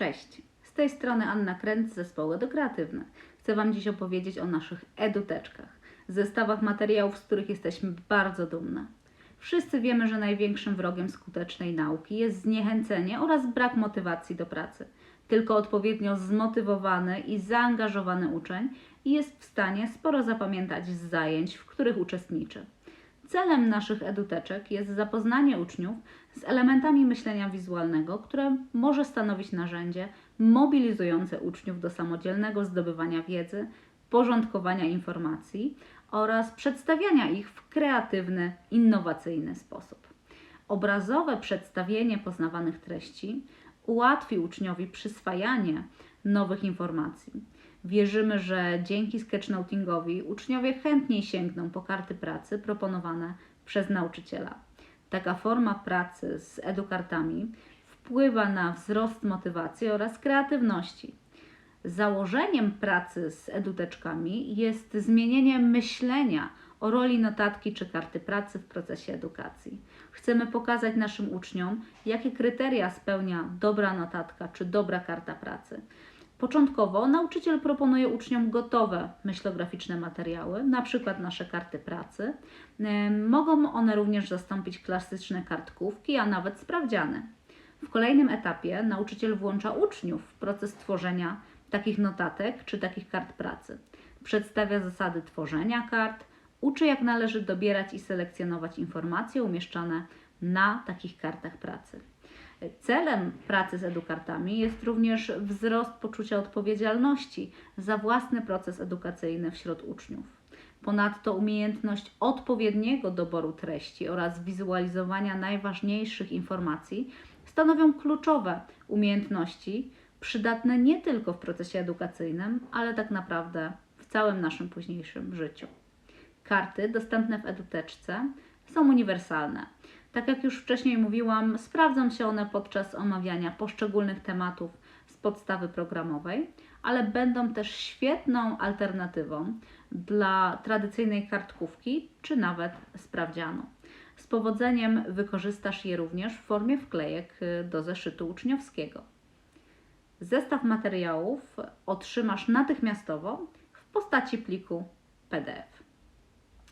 Cześć, z tej strony Anna Kręc z zespołu Edukreatywne. Chcę Wam dziś opowiedzieć o naszych eduteczkach, zestawach materiałów, z których jesteśmy bardzo dumne. Wszyscy wiemy, że największym wrogiem skutecznej nauki jest zniechęcenie oraz brak motywacji do pracy. Tylko odpowiednio zmotywowany i zaangażowany uczeń jest w stanie sporo zapamiętać z zajęć, w których uczestniczy. Celem naszych eduteczek jest zapoznanie uczniów z elementami myślenia wizualnego, które może stanowić narzędzie mobilizujące uczniów do samodzielnego zdobywania wiedzy, porządkowania informacji oraz przedstawiania ich w kreatywny, innowacyjny sposób. Obrazowe przedstawienie poznawanych treści ułatwi uczniowi przyswajanie nowych informacji. Wierzymy, że dzięki sketchnotingowi uczniowie chętniej sięgną po karty pracy proponowane przez nauczyciela. Taka forma pracy z edukartami wpływa na wzrost motywacji oraz kreatywności. Założeniem pracy z eduteczkami jest zmienienie myślenia o roli notatki czy karty pracy w procesie edukacji. Chcemy pokazać naszym uczniom, jakie kryteria spełnia dobra notatka czy dobra karta pracy. Początkowo nauczyciel proponuje uczniom gotowe myślograficzne materiały, na przykład nasze karty pracy. Mogą one również zastąpić klasyczne kartkówki, a nawet sprawdziany. W kolejnym etapie nauczyciel włącza uczniów w proces tworzenia takich notatek czy takich kart pracy. Przedstawia zasady tworzenia kart, uczy jak należy dobierać i selekcjonować informacje umieszczone na takich kartach pracy. Celem pracy z edukartami jest również wzrost poczucia odpowiedzialności za własny proces edukacyjny wśród uczniów. Ponadto umiejętność odpowiedniego doboru treści oraz wizualizowania najważniejszych informacji stanowią kluczowe umiejętności przydatne nie tylko w procesie edukacyjnym, ale tak naprawdę w całym naszym późniejszym życiu. Karty dostępne w eduteczce są uniwersalne. Tak jak już wcześniej mówiłam, sprawdzą się one podczas omawiania poszczególnych tematów z podstawy programowej, ale będą też świetną alternatywą dla tradycyjnej kartkówki czy nawet sprawdzianu. Z powodzeniem wykorzystasz je również w formie wklejek do zeszytu uczniowskiego. Zestaw materiałów otrzymasz natychmiastowo w postaci pliku PDF.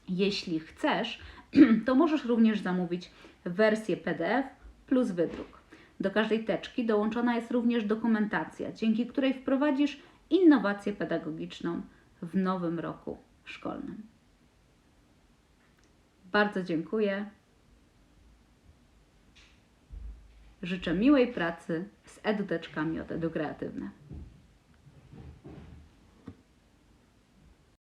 Jeśli chcesz, to możesz również zamówić wersję PDF plus wydruk. Do każdej teczki dołączona jest również dokumentacja, dzięki której wprowadzisz innowację pedagogiczną w nowym roku szkolnym. Bardzo dziękuję. Życzę miłej pracy z eduteczkami od Edu Kreatywne.